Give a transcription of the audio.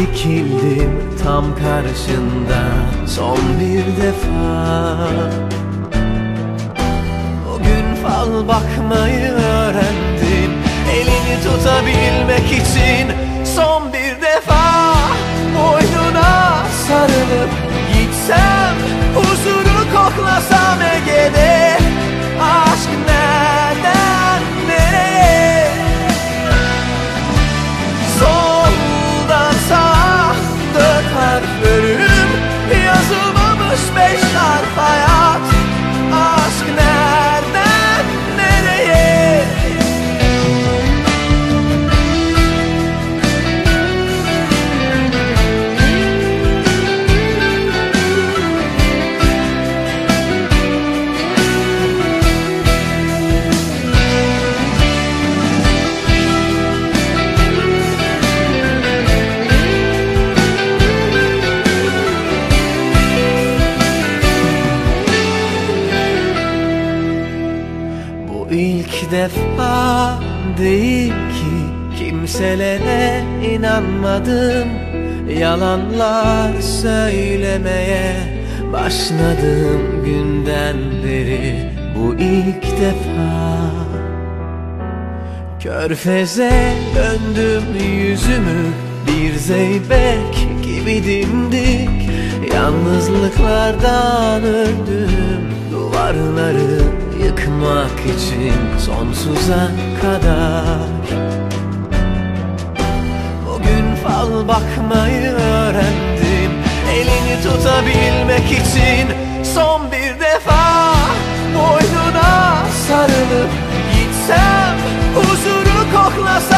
Dikildim tam karşında son bir defa. O gün fal bakmayı ilk defa değil ki kimselere inanmadım. Yalanlar söylemeye başladım günden beri Bu ilk defa. Körfeze döndüm yüzümü Bir zeybek gibi dimdik. Yalnızlıklardan öldüm Duvarları yıkmak için sonsuza kadar. Bugün fal bakmayı öğrendim. Elini tutabilmek için son bir defa Boynuna sarılıp gitsem Huzuru koklasam